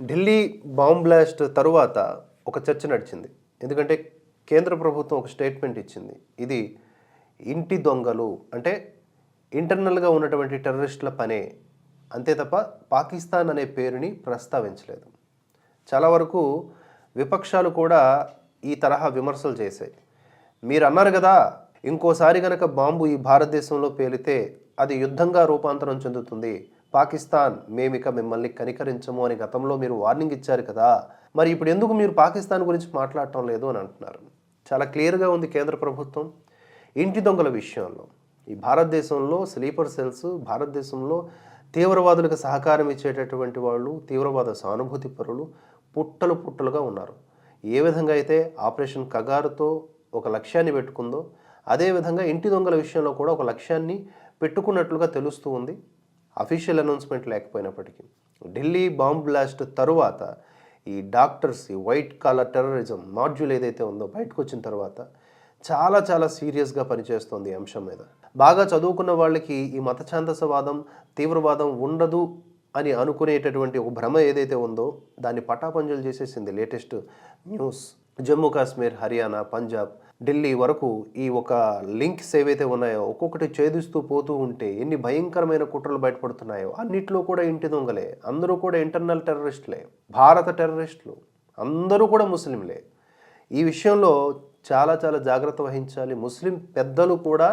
Delhi bomb blast తరువాత ఒక చర్చ నడిచింది. ఎందుకంటే కేంద్ర ప్రభుత్వం ఒక స్టేట్మెంట్ ఇచ్చింది. ఇది ఇంటి దొంగలు అంటే ఇంటర్నల్గా ఉన్నటువంటి టెర్రరిస్టుల పనే. అంతే తప్ప పాకిస్తాన్ అనే పేరుని ప్రస్తావించలేదు. చాలా వరకు విపక్షాలు కూడా ఈ తరహా విమర్శలు చేశాయి. మీరు అన్నారు కదా ఇంకోసారి గనక బాంబు ఈ భారతదేశంలో పేలితే అది యుద్ధంగా రూపాంతరం చెందుతుంది. పాకిస్తాన్ మేమిక మిమ్మల్ని కనికరించము అని గతంలో మీరు వార్నింగ్ ఇచ్చారు కదా మరి ఇప్పుడు ఎందుకు మీరు పాకిస్తాన్ గురించి మాట్లాడటం లేదు అని అంటున్నారు? చాలా క్లియర్గా ఉంది కేంద్ర ప్రభుత్వం. ఇంటి దొంగల విషయంలో ఈ భారతదేశంలో స్లీపర్ సెల్స్ భారతదేశంలో తీవ్రవాదులకు సహకారం ఇచ్చేటటువంటి వాళ్ళు తీవ్రవాద సానుభూతి పరులు పుట్టలు పుట్టలుగా ఉన్నారు. ఏ విధంగా అయితే ఆపరేషన్ కగారుతో ఒక లక్ష్యాన్ని పెట్టుకుందో అదేవిధంగా ఇంటి దొంగల విషయంలో కూడా ఒక లక్ష్యాన్ని పెట్టుకున్నట్లుగా తెలుస్తూ ఉంది. అఫీషియల్ అనౌన్స్మెంట్ లేకపోయినప్పటికీ ఢిల్లీ బాంబ్ బ్లాస్ట్ తరువాత ఈ డాక్టర్స్ ఈ వైట్ కాలర్ టెర్రరిజం మాడ్యూల్ ఏదైతే ఉందో బయటకు వచ్చిన తర్వాత చాలా చాలా సీరియస్గా పనిచేస్తోంది ఈ అంశం మీద. బాగా చదువుకున్న వాళ్ళకి ఈ మతఛాందసవాదం తీవ్రవాదం ఉండదు అని అనుకునేటటువంటి ఒక భ్రమ ఏదైతే ఉందో దాన్ని పటాపంజలు చేసేసింది లేటెస్ట్ న్యూస్. జమ్మూ కాశ్మీర్ హర్యానా పంజాబ్ ఢిల్లీ వరకు ఈ ఒక లింక్స్ ఏవైతే ఉన్నాయో ఒక్కొక్కటి ఛేదిస్తూ పోతూ ఉంటే ఎన్ని భయంకరమైన కుట్రలు బయటపడుతున్నాయో అన్నిట్లో కూడా ఇంటి దొంగలే అందరూ కూడా ఇంటర్నల్ టెర్రరిస్టులే భారత టెర్రరిస్టులు అందరూ కూడా ముస్లింలే. ఈ విషయంలో చాలా చాలా జాగ్రత్త వహించాలి. ముస్లిం పెద్దలు కూడా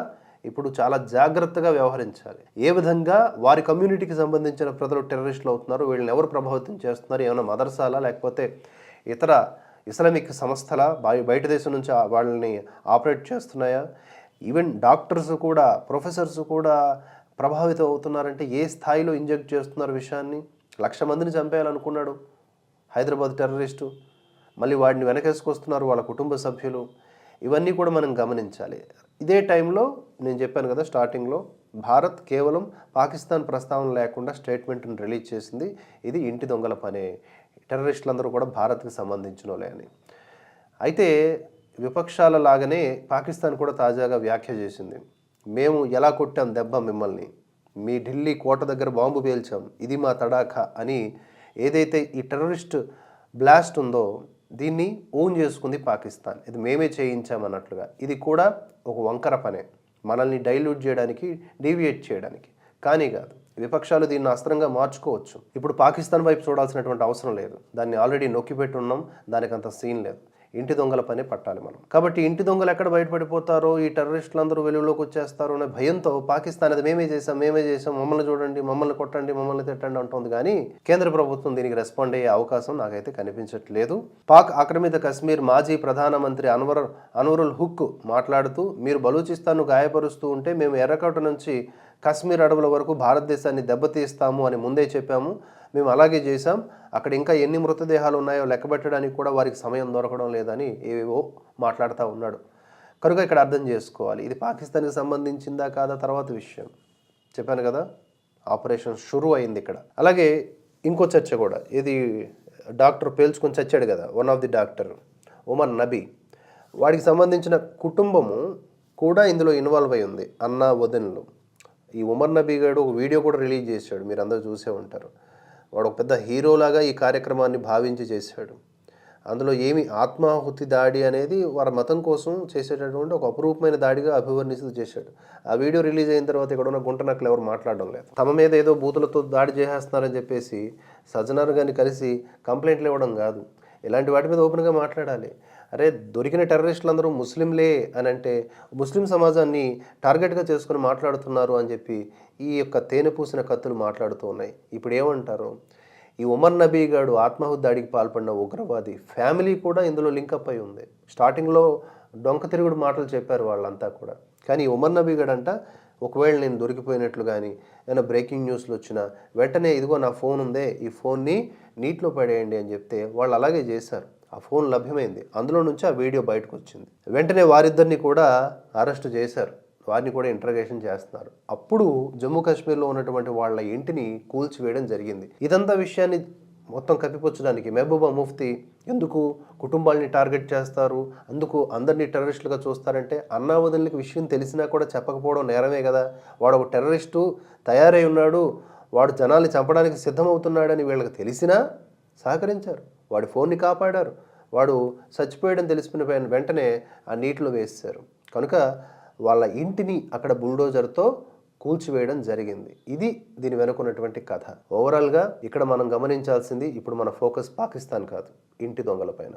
ఇప్పుడు చాలా జాగ్రత్తగా వ్యవహరించాలి. ఏ విధంగా వారి కమ్యూనిటీకి సంబంధించిన ప్రజలు టెర్రరిస్టులు అవుతున్నారు వీళ్ళని ఎవరు ప్రభావితం చేస్తున్నారు ఏమైనా మదర్సాలా లేకపోతే ఇతర ఇస్లామిక్ సంస్థల బయట దేశం నుంచి వాళ్ళని ఆపరేట్ చేస్తున్నాయా? ఈవెన్ డాక్టర్స్ కూడా ప్రొఫెసర్స్ కూడా ప్రభావితం అవుతున్నారంటే ఏ స్థాయిలో ఇంజెక్ట్ చేస్తున్నారు విషయాన్ని? లక్ష మందిని చంపేయాలనుకున్నాడు హైదరాబాద్ టెర్రరిస్టు. మళ్ళీ వాడిని వెనకేసుకొస్తున్నారు వాళ్ళ కుటుంబ సభ్యులు. ఇవన్నీ కూడా మనం గమనించాలి. ఇదే టైంలో నేను చెప్పాను కదా స్టార్టింగ్లో భారత్ కేవలం పాకిస్తాన్ ప్రస్తావన లేకుండా స్టేట్మెంట్ని రిలీజ్ చేసింది. ఇది ఇంటి దొంగల పనే. టెర్రరిస్టులందరూ కూడా భారత్కి సంబంధించిన వాళ్ళే అని. అయితే విపక్షాల లాగానే పాకిస్తాన్ కూడా తాజాగా వ్యాఖ్య చేసింది. మేము ఎలా కొట్టాం దెబ్బ మిమ్మల్ని? మీ ఢిల్లీ కోట దగ్గర బాంబు పేల్చాం. ఇది మా తడాఖా అని ఏదైతే ఈ టెర్రరిస్ట్ బ్లాస్ట్ ఉందో దీన్ని ఓన్ చేసుకుంది పాకిస్తాన్. ఇది మేమే చేయించామన్నట్లుగా ఇది కూడా ఒక వంకర పనే. మనల్ని డైల్యూట్ చేయడానికి డీవియేట్ చేయడానికి. కానీ కాదు. విపక్షాలు దీన్ని అస్త్రంగా మార్చుకోవచ్చు. ఇప్పుడు పాకిస్తాన్ వైపు చూడాల్సినటువంటి అవసరం లేదు. దాన్ని ఆల్రెడీ నొక్కిపెట్టున్నాం దానికి అంత సీన్ లేదు. ఇంటి దొంగల పనే పట్టాలి మనం. కాబట్టి ఇంటి దొంగలు ఎక్కడ బయటపడిపోతారో ఈ టెర్రరిస్టులు అందరూ వెలుగులోకి వచ్చేస్తారో అనే భయంతో పాకిస్తాన్ అది మేమే చేసాం మేమే చేసాం మమ్మల్ని చూడండి మమ్మల్ని కొట్టండి మమ్మల్ని తిట్టండి అంటుంది. కానీ కేంద్ర ప్రభుత్వం దీనికి రెస్పాండ్ అయ్యే అవకాశం నాకైతే కనిపించట్లేదు. పాక్ ఆక్రమిత కశ్మీర్ మాజీ ప్రధానమంత్రి అన్వర్ అన్వరుల్ హుక్ మాట్లాడుతూ మీరు బలూచిస్తాన్ను గాయపరుస్తూ ఉంటే మేము ఎర్రకోట నుంచి కాశ్మీర్ అడవుల వరకు భారతదేశాన్ని దెబ్బతీస్తాము అని ముందే చెప్పాము. మేము అలాగే చేశాం. అక్కడ ఇంకా ఎన్ని మృతదేహాలు ఉన్నాయో లెక్కబెట్టడానికి కూడా వారికి సమయం దొరకడం లేదని ఏవేవో మాట్లాడుతూ ఉన్నాడు. కనుక ఇక్కడ అర్థం చేసుకోవాలి. ఇది పాకిస్తాన్కి సంబంధించిందా కాదా తర్వాత విషయం. చెప్పాను కదా ఆపరేషన్ షురు అయింది ఇక్కడ. అలాగే ఇంకో చర్చ కూడా. ఇది డాక్టర్ పేల్చుకొని చచ్చాడు కదా one of the doctor Umar Nabi. వాడికి సంబంధించిన కుటుంబము కూడా ఇందులో ఇన్వాల్వ్ అయి ఉంది అన్న వదినలు. ఈ ఉమర్ నబీ గారు ఒక వీడియో కూడా రిలీజ్ చేశాడు మీరు అందరూ చూసే ఉంటారు. వాడు ఒక పెద్ద హీరోలాగా ఈ కార్యక్రమాన్ని భావించి చేశాడు. అందులో ఏమి ఆత్మాహుతి దాడి అనేది వారి మతం కోసం చేసేటటువంటి ఒక అపురూపమైన దాడిగా అభివర్ణిస్తూ చేశాడు. ఆ వీడియో రిలీజ్ అయిన తర్వాత ఇక్కడ ఉన్న గుంట నక్కలు ఎవరు మాట్లాడడం లేదు. తమ మీద ఏదో బూతులతో దాడి చేసేస్తున్నారని చెప్పేసి సజ్జనార్ గారిని కలిసి కంప్లైంట్లు ఇవ్వడం కాదు. ఇలాంటి వాటి మీద ఓపెన్గా మాట్లాడాలి. అరే దొరికిన టెర్రరిస్టులు అందరూ ముస్లింలే అని అంటే ముస్లిం సమాజాన్ని టార్గెట్గా చేసుకుని మాట్లాడుతున్నారు అని చెప్పి ఈ యొక్క తేనె పూసిన కత్తులు మాట్లాడుతూ ఉన్నాయి. ఇప్పుడు ఏమంటారు ఈ ఉమర్ నబీ గారు ఆత్మాహుతి దాడికి పాల్పడిన ఉగ్రవాది ఫ్యామిలీ కూడా ఇందులో లింకప్ అయి ఉంది. స్టార్టింగ్లో డొంక తిరుగుడు మాటలు చెప్పారు వాళ్ళంతా కూడా. కానీ ఈ ఉమర్ నబీ గాడు అంట ఒకవేళ నేను దొరికిపోయినట్లు కానీ ఏమైనా బ్రేకింగ్ న్యూస్లు వచ్చినా వెంటనే ఇదిగో నా ఫోన్ ఉందే ఈ ఫోన్ని నీటిలో పడేయండి అని చెప్తే వాళ్ళు అలాగే చేశారు. ఆ ఫోన్ లభ్యమైంది. అందులో నుంచి ఆ వీడియో బయటకు వచ్చింది. వెంటనే వారిద్దరిని కూడా అరెస్ట్ చేశారు. వారిని కూడా ఇంటర్గేషన్ చేస్తున్నారు. అప్పుడు జమ్మూ కాశ్మీర్లో ఉన్నటువంటి వాళ్ళ ఇంటిని కూల్చివేయడం జరిగింది. ఇదంతా విషయాన్ని మొత్తం కప్పిపుచ్చడానికి మెహబూబా ముఫ్తీ ఎందుకు కుటుంబాలని టార్గెట్ చేస్తారు? అందుకు అందరినీ టెర్రరిస్టులుగా చూస్తారంటే అన్నావదనులకి విషయం తెలిసినా కూడా చెప్పకపోవడం నేరమే కదా? వాడు ఒక టెర్రరిస్టు తయారై ఉన్నాడు వాడు జనాల్ని చంపడానికి సిద్ధమవుతున్నాడని వీళ్ళకి తెలిసినా సహకరించారు. వాడి ఫోన్ని కాపాడారు. వాడు చచ్చిపోయడం తెలిసిపోయిన వెంటనే ఆ నీటిలో వేసేశారు. కనుక వాళ్ళ ఇంటిని అక్కడ బుల్డోజర్తో కూల్చివేయడం జరిగింది. ఇది దీని వెనుకున్నటువంటి కథ. ఓవరాల్గా ఇక్కడ మనం గమనించాల్సింది ఇప్పుడు మన ఫోకస్ పాకిస్తాన్ కాదు. ఇంటి దొంగల పైన.